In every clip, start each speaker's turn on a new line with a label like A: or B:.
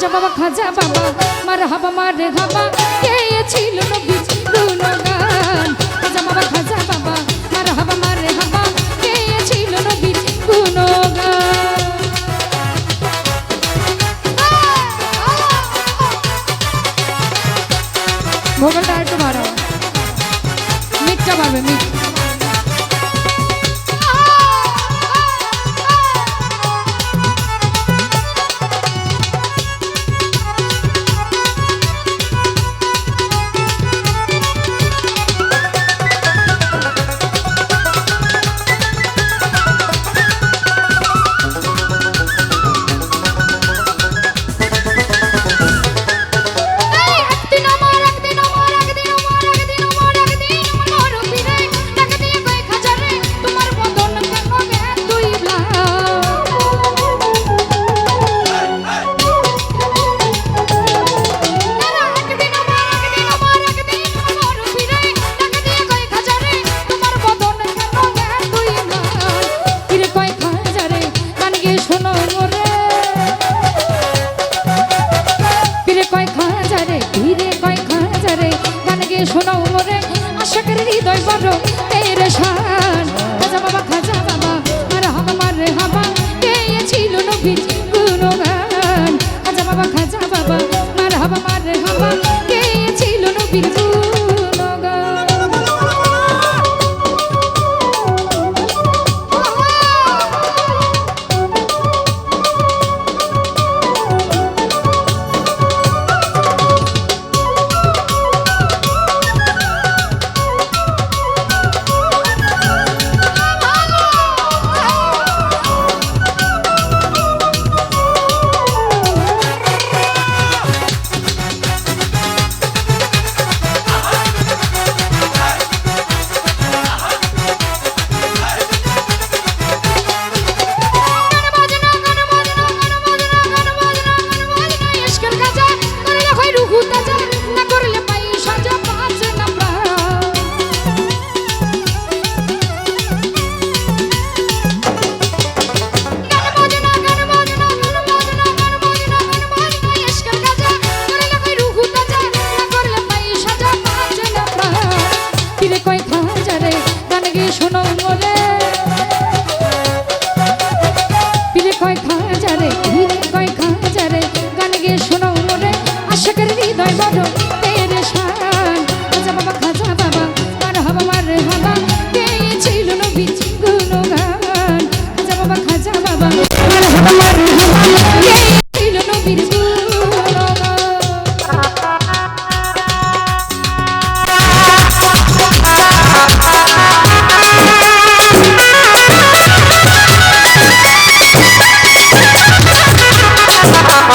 A: খাজা বাবা খাজা বাবা, মার হাবা মার হাবা, কে ছিল নবী গুণগান খাজা বাবা খাজা বাবা, মার হাবা মার হাবা, কে ছিল নবী গুণগান মোবাইলটা একটু বাড়াও। মিটটা বাড়বে, মিট। শেখের হৃদয় বড় এই রে শান। খাজা বাবা খাজা বাবা, আর হকমার রে হাবা পেয়েছিল নবীজি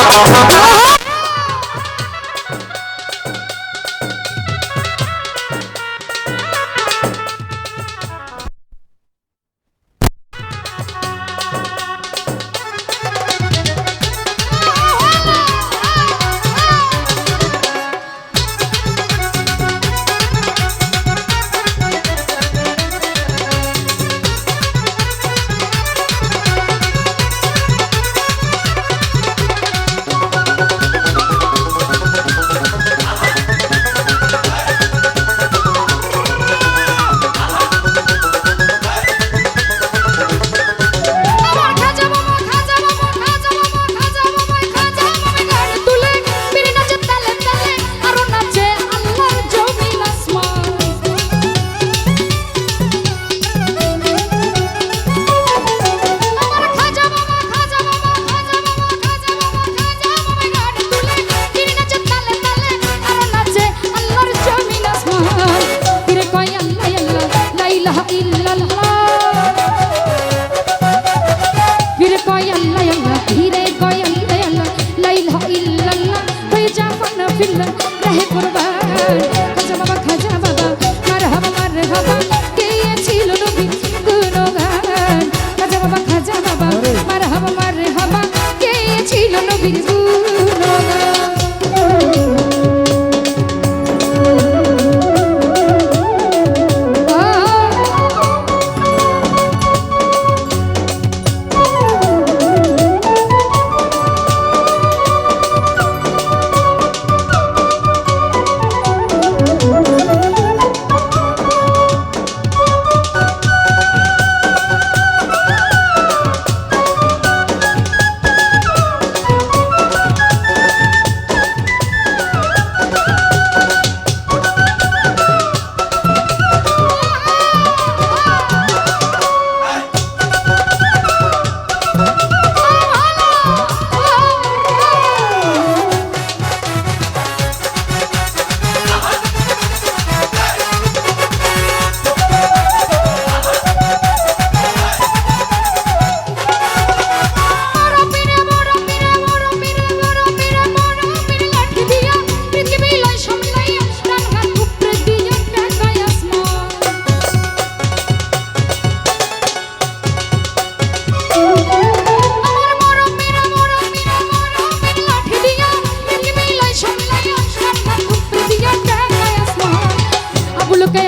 A: Oh, बिन रहे पुर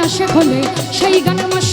A: আসে খোলে সেই গান আমার